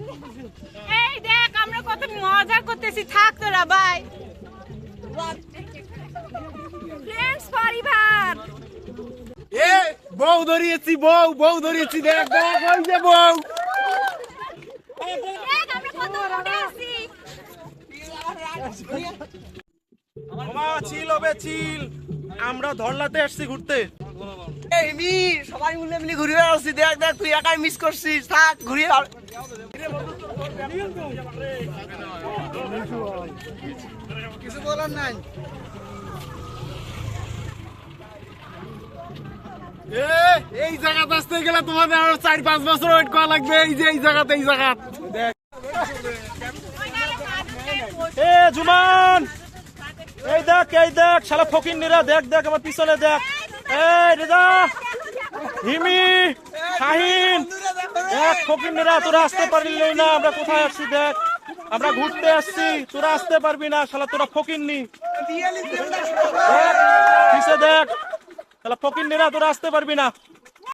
এই দেখ আমরা কত মজা করতেছি। থাক তোরা বাই ফ্রেন্ডস পরিবার। এ বউ ধরিয়েছি বউ বউ ধরিয়েছি দেখ দেখ ওই যে বউ। দেখ আমরা কত উঠে আসি মামা চিল আমরা ধরলাতে আসছি ঘুরতে। তুই একাই এই জায়গাতে আসতে গেলে তোমাদের আরও চার পাঁচ বছর ওয়েট করা লাগবে, এই যে, এই জায়গাতে, এই জায়গা। দেখ। এ, জুমান! এই দেখ এই দেখ, শালা ফকির নিরা দেখ দেখ, আমার পিছনে দেখ। রেজা হিমি, শাহিন, দেখ ফকির নিরা তোরা আসতে পারলি না, আমরা কোথায় আসছি দেখ। আমরা ঘুরতে আসছি, তোরা আসতে পারবি না, শালা, তোরা ফকির নি দেখ দেখ? শালা ফকির নিরা তোরা আসতে পারবি না।